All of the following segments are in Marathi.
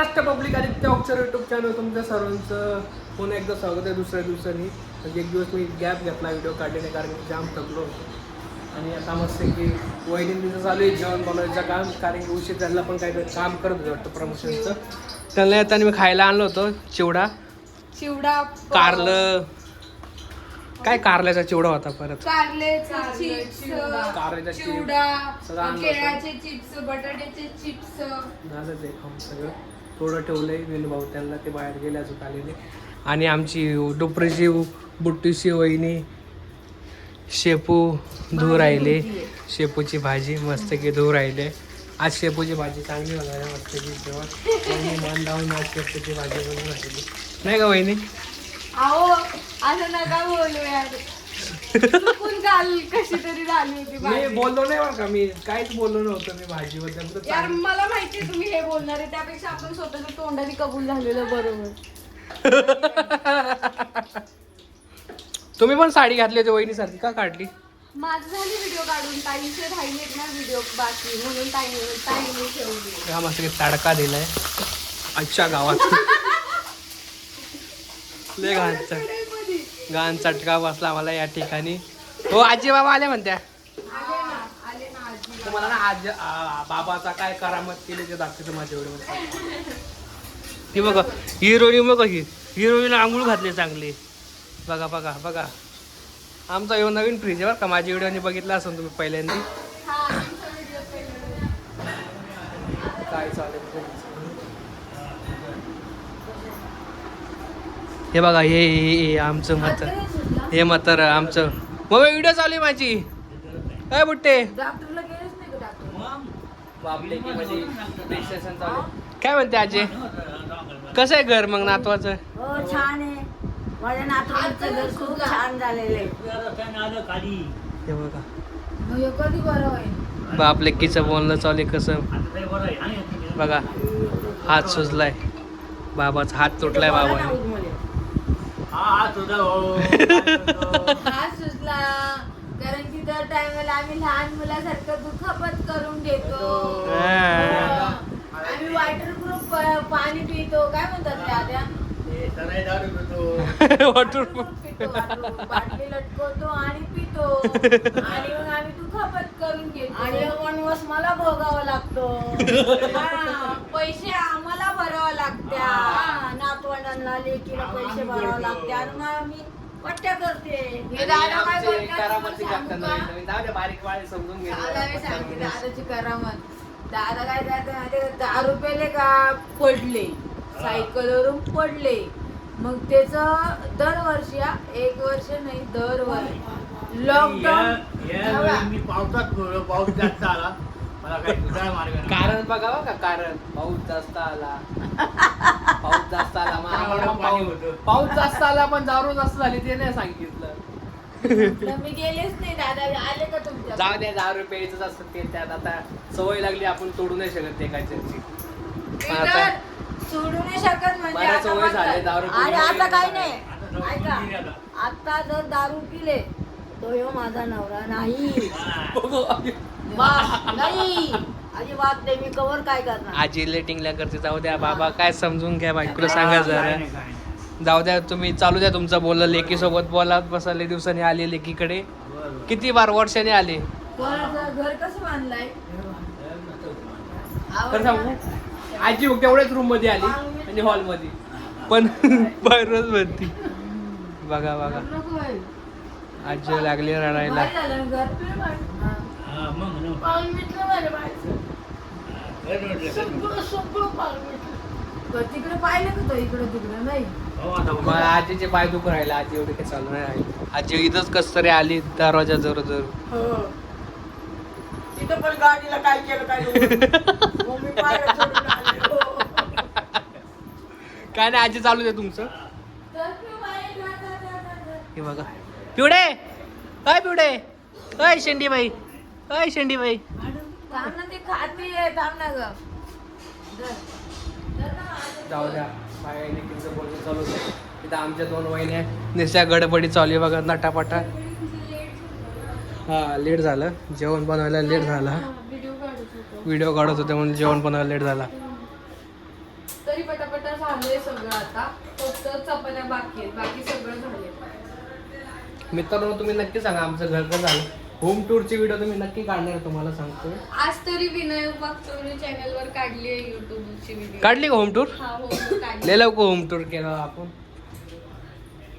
महाराष्ट्र पब्लिक आदित्य अक्षर युट्यूब चॅनल तुमच्या सर्वांचं पुन्हा एकदा स्वागत आहे दुसऱ्या दिवसांनी. म्हणजे एक दिवस मी गॅप घेतला व्हिडिओ काढले नाही कारण मी जाम थकलो होतो. आणि आता मस्त की वहिनींचं चालू आहे जेवण बनवायचं काम. कारण की उशीर त्यांना पण काहीतरी काम करत होतं वाटतं प्रमोशनचं त्यांना येताना मी खायला आणलं होतं चिवडा. चिवडा कारलं. काय कारल्याचा चिवडा होता परत? चिप्स. कारल्याचा चिव- चिवडा. सगळं आणलं होतं. केळाचे चिप्स बटाट्याचे चिप्स झालं ते खाऊन सगळं. थोडं ठेवलंय विनू भाऊ त्यांना ते बाहेर गेले अजून आलेले. आणि आमची डुपरीची बुट्टीची वहिनी शेपू धू राहिले. शेपूची भाजी मस्त की धू राहिले. आज शेपूची भाजी चांगली होणार आहे मस्त की जेव्हा मन लावून आज शेपूची भाजी बनवून राहिली. नाही का वहिनी? चुकून काल कशी तरी झाली होती मी भाजी. बोललो नाही बरं का मी काहीच बोललो नव्हतं मी भाजीबद्दल तर यार चांगली- मला माहितीये तुम्ही हे बोलणार आहे त्यापेक्षा आपण स्वतःच्या तोंडाने कबूल झालेलं बरोबर. तुम्ही पण साडी घातली होती वहिनीसारखी का काढली? माझं झाली व्हिडिओ काढून ताईचे राहिलेत ना व्हिडिओ बाकी म्हणून ताई ताईने ठेवली. हा मस्त तडका दिलाय. आजच्या गावात. लय घाणचा घाण चटका बसला मला या ठिकाणी. हो आजी बाबा आले म्हणत्या. तुम्हाला ना आज बाबाचा काय करामत केली ते दाखवतो माझ्या व्हिडिओ ही बघा हिरोईन बघा ही. हिरोईन आंघोळ घातली चांगली. बघा बघा बघा. आमचा यो नवीन फ्रीज आहे बरं का. माझ्या व्हिडिओने बघितला असेल तुम्ही पहिल्यांदा. व्हिडिओ. काय चालेल हे बघा हे हे- आमचं मत हे म्हातार आमचं. मग व्हिडिओ चालू आहे माझी. काय बुट्टे. काय म्हणते आजी? कसं आहे घर मग नातवाचं? हो छान आहे. माझ्या नातवाचं घर खूप छान झालेलं आहे. हे बघा. बाप लेकीचं बोलणं चालू आहे कसं? बघा हात सुजलाय. बाबाचा हात तुटलाय बोला हा. सुचला कारण की दर टायमाला आम्ही लहान मुलासारखं दुखापत करून घेतो. हा. आम्ही वॉटर प्रूफ पाणी पितो. काय म्हणतात त्या आद्या. बाटली लटकवतो आणि पितो. आणि मग आम्ही दुखापत करून घेतो. आणि वनवास मला भोगावा लागतो हा, पैसे आम्हाला भरावं लागत्या हा, नातवंडांना लेकीला पैसे भरावे लागते आणि मग आम्ही पट्ट्या करते. हे दादा काय आमचे करतात करामती तुम्हाला करतात सांगू का? नवीन नवीन. जाऊ द्या, बारीक समजून घे. दादा मी सांगते? दादाची करामत. दादा काय करते माहिती का? पडले. सायकलवरून पडले. मग त्याच दरवर्षी हा, एक वर्ष नाही दरवर्षी. लॉकडाऊन मी पावसात पाऊस जास्त आला. कारण बघावं का कारण पाऊस जास्त आला पाऊस जास्त आला मग आम्हाला पाऊस. पाऊस जास्त आला पण दारू जास्त झाली ते नाही सांगितलं मी गेलेच नाही दादा आले का तुमच्या जाऊ द्या दारू प्यायचंच असतं ते त्यात आता सवय लागली आपण तोडू नाही शकत ते काय मी तर सोडू नाही शकत म्हणजे बऱ्याच आता वय बंद झाले. दारू आणि आता काही नाही आता ऐका आता. आता जर दारू पिले तो ह्यो माझा नवरा नाही. बस नाही. अजिबात नाही मी कवर काय करणार? आजी लेटिंगला करते जाऊ द्या बाबा काय समजून घ्या बायकोला सांगा जरा. जाऊ द्या तुम्ही चालू द्या तुमचं बोललं लेकी सोबत बोला बसले दिवसांनी आले लेकीकडे. किती बार वर्षाने आले? कोणाचं घर कसं बांधलंय? तर सांगू? आजी फक्त तेवढ्याच रूममध्ये आली आणि हॉलमध्ये. पण बाहेरच बनती बघा बघा. आजी लागली रडायला. काय झालं घर हा. हा, मग ना. पाऊल मिटलं बरं म्हटलं. सगळं सगळं पाऊल मिटलं. बरं, तिकडे पाहिलं का तो इकडे तिकडे नाही हो, आता मग बघा. आजीचे पाय दुख राहिले आजी एवढी काही चालू नाही राहिली आजी इथंच कस तरी आली दरवाजा जवळ जवळ हो तिथं पण गाडीला काय केलं काय नाही. हो. काय नाही आजी चालू दे तुमचं बाई. हे बघा पिवडे अय पिवडे अय शेंडीबाई अय शेंडीबाई. थांब ना ते खाती आहे थांब ना ग. जाऊ द्या बाय बोलणं चालू आमच्या दोन निस्त्या गडबडी चालू आहे बघा नटापटा. हा लेट झालं. जेवण बनवायला लेट झाला. व्हिडिओ काढत होतो व्हिडिओ काढत होते म्हणून जेवण बनवायला लेट झाला. तरी पटापटा झाले सगळं आता. फक्त चपात्या बाकी आहेत. बाकी सगळं झाले मित्रांनो तुम्ही नक्की सांगा आमचं घर कसं झालं? होम टूरची व्हिडिओ तुम्ही नक्की काढणार तुम्हाला सांगतो आज तरी विनय चॅनल चॅनलवर काढली आहे युट्यूबची व्हिडिओ काढली का होम टूर हा हो हो, काढली. लय लवकर होम टूर केला आपण.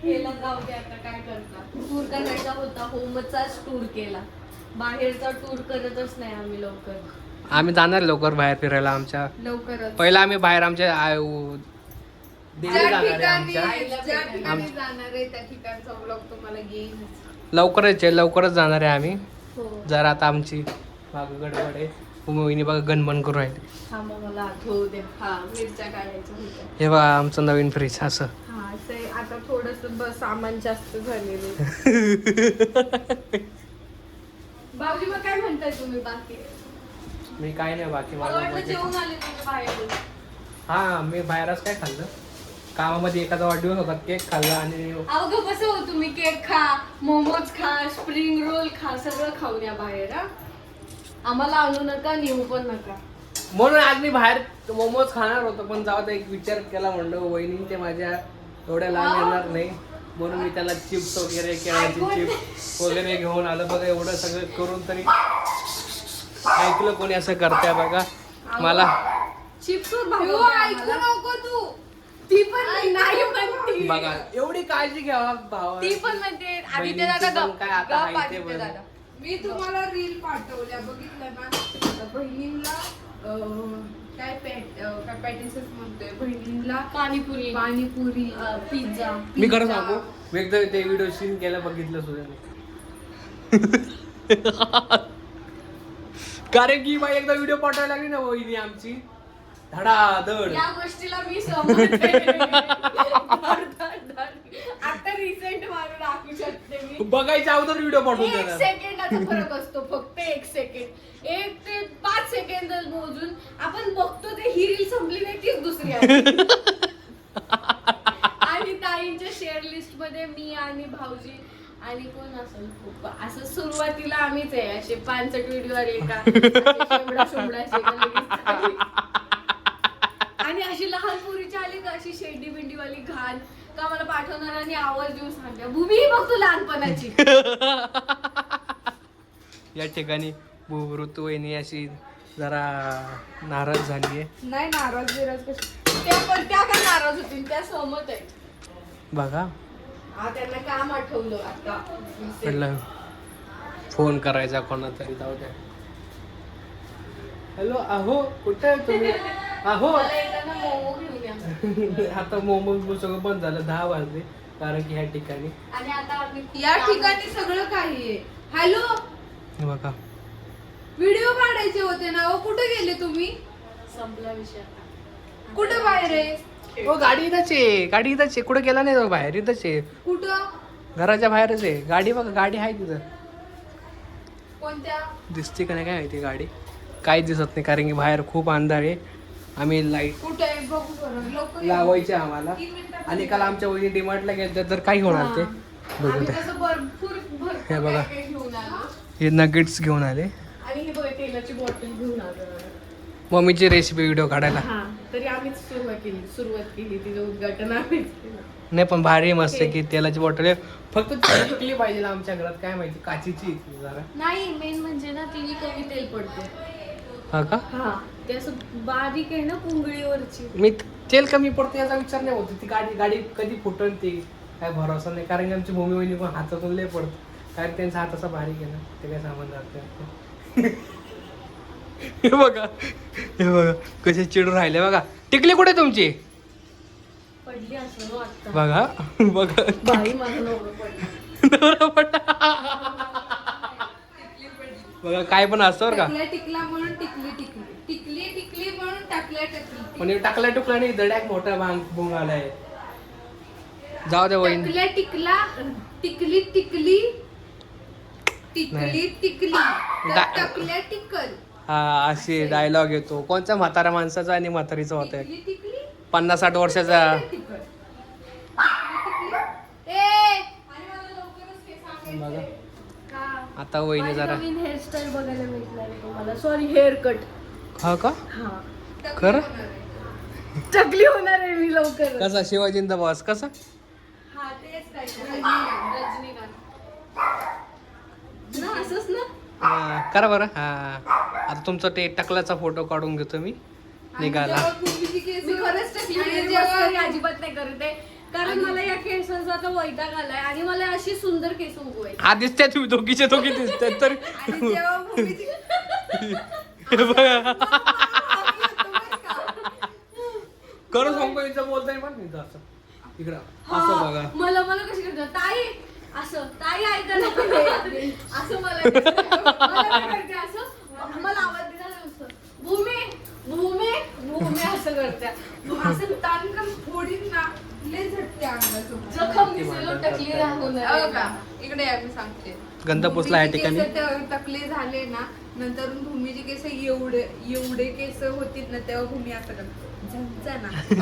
केला जाऊ दे आता काय करता? टूर करायचा होता होमचाच टूर केला. बाहेरचा टूर करतच नाही आम्ही लवकर. आम्ही जाणार लवकर बाहेर फिरायला आमच्या. लवकरच. पहिला आम्ही बाहेर आमच्या आय- उ- दिल्ली ज्या जाणार आहे ठिकाणी आमच्या. ज्या ठिकाणी आमच्या- जाणार आहे त्या ठिकाणचा ब्लॉग तुम्हाला घेईन लवकरच आहे लवकरच जाणार आहे आम्ही. हो. जर आता आमची मागं गडबड आहे. मोहिनी बघा गणमन करू राहिले. हा बघा आमचं नवीन फ्रीज असं. हा. आता थोडस सामान जास्त झालेलं मग काय म्हणताय तुम्ही बाकी? मी काय नाही बाकी मला हा मी बाहेरच काय खाल्लं? कामामध्ये एखादा वाढदिवस होता केक खाल्ला आणि अवघं कसं हो तुम्ही? केक खा मोमोज खा स्प्रिंग रोल खा सगळं खाऊन या बाहेर हा? आम्हाला आणू नका नेऊ पण नका. म्हणून आज मी बाहेर मोमोज खाणार होतो पण जाऊ दे एक विचार केला म्हणलं वहिनी ते माझ्या एवढ्या लांब येणार नाही. म्हणून मी त्याला चिप्स वगैरे केळ्याची चिप्स वगैरे घेऊन आलं. बघा एवढं सगळं करून तरी ऐकलं कोणी असं करत्या बघा. मला चिप्स ऐकू नको तू. ती पण नाही म्हणती बघा एवढी काळजी घ्यावा भावा. ती पण म्हणते आदित्य बहिणीची दादा पण गप काय आता गप आहे ते आदित्य बरं. दादा. मी तुम्हाला रील पाठवल्या बघितलं ना? अं, काय पॅट अं, काय पॅटिसच म्हणतोय? बहिणींना पाणीपुरी. पाणीपुरी अं, पिझ्झा मी खरं पिझ्झा. सांगू मी एकदा ते व्हिडिओ सीन केलं बघितलं सुद्धा मी. कारण की बाई एकदा व्हिडिओ पाठवायला लागली ना वहिनी आमची. धडाधड. या गोष्टीला मी. आता रिसेंट मारून दाखवू शकते मी. बघायच्या अगोदर व्हिडिओ पाठवून एक देणार. सेकंदाचा फरक असतो फक्त एक सेकंड एक ते पाच सेकंद मोजून आपण बघतो ते ही रील संपली नाही तीच दुसरी आहे. आणि ताईंच्या शेअर लिस्टमध्ये मी आणि भाऊजी आणि कोण असेल? खूप. असं सुरुवातीला आम्हीच आहे असे पानसट व्हिडिओ आले का? असे शेंबडा शोंबडाचे का लगेच ताई. आणि अशी लहान पोरीची आली का अशी शेंडी बिंडी वाली घाण का मला पाठवणार आणि आवाज देऊन भूमी ही बघतो लहानपणाची. या ठिकाणी भू- ऋतुवाहिनी अशी जरा नाराज झाली आहे. नाही नाराज बिराज कशी? त्या पण त्या का नाराज होतील त्या सहमत आहेत. बघा. हा त्यांना काम आठवलं आता. म्हटलं फोन करायचा कोणा तरी जाऊ द्या. हॅलो अहो कुठे आहे तुम्ही? अहो मला येताना मोमो घेऊन आता मोमो सगळं बंद झालं दहा वाजले कारण की ह्या ठिकाणी. आणि आता आम्ही या ठिकाणी सगळं काही आहे. हॅलो? हे बघा. व्हिडिओ काढायचे होते ना हो कुठे गेले तुम्ही? संपला विषय आता. कुठे बाहेर आहे? हो गाडी इथंच आहे गाडी इथंच आहे. कुठे गेला नाही तो बाहेर इथंच आहे. कुठं? घराच्या बाहेरच आहे. गाडी बघा गाडी आहे तिथं. कोणत्या? दिसते का नाही काय माहिती गाडी? काहीच दिसत नाही कारण की बाहेर खूप अंधार आहे. आम्ही लाइट कुठे आहे? बघू बरं. लोक लावायचे आम्हाला. आणि काल आमच्या वहिनी डिमार्टला गेलं तर काय होणार ते. बघू आम्ही द्या तसं भरपूर भरपूर हे बघा. घेऊन आलो. हे नगेट्स घेऊन आले. आणि ही बघ तेलाची बॉटल घेऊन आलो. मम्मीची रेसिपी व्हिडिओ काढायला. हा तरी आम्हीच सुरुवात केली. सुरुवात केली. तिचं उद्घाटन आम्हीच केलं. नाही पण भारी मस्त आहे की तेलाची बॉटल आहे. फक्त पाहिजे आमच्या घरात. काय माहिती काचीची आहे ती जरा. नाही मेन म्हणजे ना तिने कमी तेल पडते हा का? हा. ते असं बारीक आहे ना पुंगळीवरची. मी तेल कमी पडते याचा विचार नाही होत. ती गाडी गाडी कधी फुटन ती काय भरोसा नाही. कारण की आमची भूमी वहिनी पण हातातून लय पडत. कारण त्यांचा हात असा बारीक आहे ना ते काय सामान जात हे बघा. हे बघा. कसे चिडून राहिले. बघा. टिकली कुठे तुमची? पडली असं ना आता. बघा. बघा. बाई माझं नवरं पडली. नवरा पडला. बघा काय पण असतं बरं का. टाकल्या म्हणून टिकली टिकली टिकली टिकली म्हणून टाकल्या टाकली म्हणजे टाकल्या टुकला नाही दड्याक मोठा भांग भुंग आलाय. जाऊ द्या वहीन. टाकल्या टिकला टिकली टिकली टिकली. टिकली. तर गा- टाकल्या टिकल. हा अशी डायलॉग येतो. कोणत्या म्हाताऱ्या माणसाचा आणि म्हातारीचा होत आहे टिकली टिकली. पन्नास साठ वर्षाचा. टिकल. ए! बघा. का आता वहिनी जरा नवीन हेअरस्टाईल बघायला तुम्हाला. सॉरी हेअर कट हा का? हा. खरं? टकली होणार आहे मी लवकर कसा शिवाजींचा बॉस कसा? हा तेच काय रजनीकांत. ना असंच ना? हा, करा बरं. हा आता तुमचा ते टकलाचा फोटो काढून घेतो मी. निघाला. मी खरंच टकली आणि म्हणजे जेव्हा- मस्करी अजिबात नाही करत आहे. कारण मला या केसांचा आता वैताग आलाय आणि मला अशी सुंदर केस उगवायची हा दिसत्या तुम्ही दोघीचे दोघी दिसतात तर आणि जेव्हा भूमीची हे बघा. करून सांगतो बोलताय पण नाही असं. इकडं असं हा, बघा. मला मला कशी करतात? ताई असं ताई ऐका ना. असं मला मला काय करते असं. मला आवाज दिला नसतं भूमी भूमी भूमी असं करत्या. असं ताणकन फोडीन ना लय झटते अंगासमोर जखम दिसेल टकली राहून हो इकडे या, मी सांगते. गंध पुसला या ठिकाणी. टकले झाले ना नंतर भूमीचे केस एवढे एवढे केस होतील ना तेव्हा भूमी असं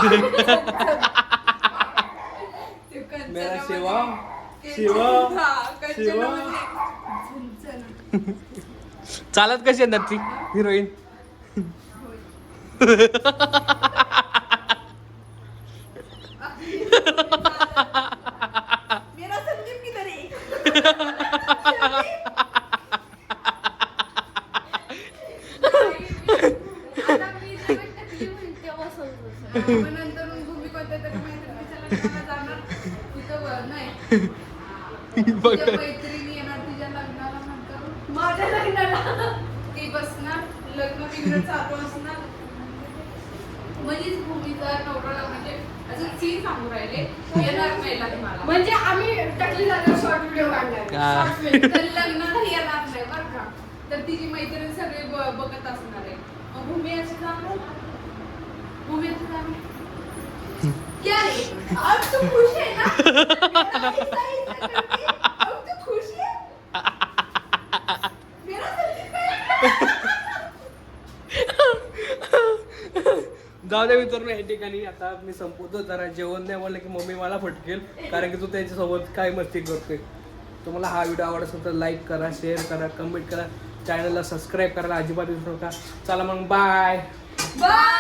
मेरा शिवा, शिवा, शिवा. चालत कशी येणार ती हिरोईन मेरा संदीप किधर है आता मी जेव्हा टकली होईल तेव्हा समजलं मग नंतर मग भूमी कोणत्या तरी मैत्रिणीच्या लग्नाला जाणार तिथं वर नाही तिच्या मैत्रिणी येणार तिच्या लग्नाला नंतर माझ्या लग्नाला ती बसणार लग्न नवरा म्हणजे सीन सांगू राहिले. येणार नाही लग्नाला. म्हणजे आम्ही टकली झाल्यावर शॉर्ट व्हिडिओ काढणार. हा. तर लग्नाला येणार नाही बरं का. तर तिची मैत्रीण सगळे ब- बघत असणार आहे. मग भूमी अशी जाणार भूमी अशी जाणार क्या रे? अब तू खुश है ना मेरा ऐसा ऐसा करके अब तू खुश है मेरा संदीप है जाऊ दे मित्रांनो या ठिकाणी आता मी संपवतो. जरा जेवण नाही म्हणलं की मम्मी मला फटकेल कारण की तू त्यांच्यासोबत काय मस्ती करतोय. तुम्हाला हा व्हिडिओ आवडत असेल तर लाईक करा शेअर करा कमेंट करा. चॅनलला सबस्क्राईब करायला अजिबात विसरू नका. चला मग बाय बाय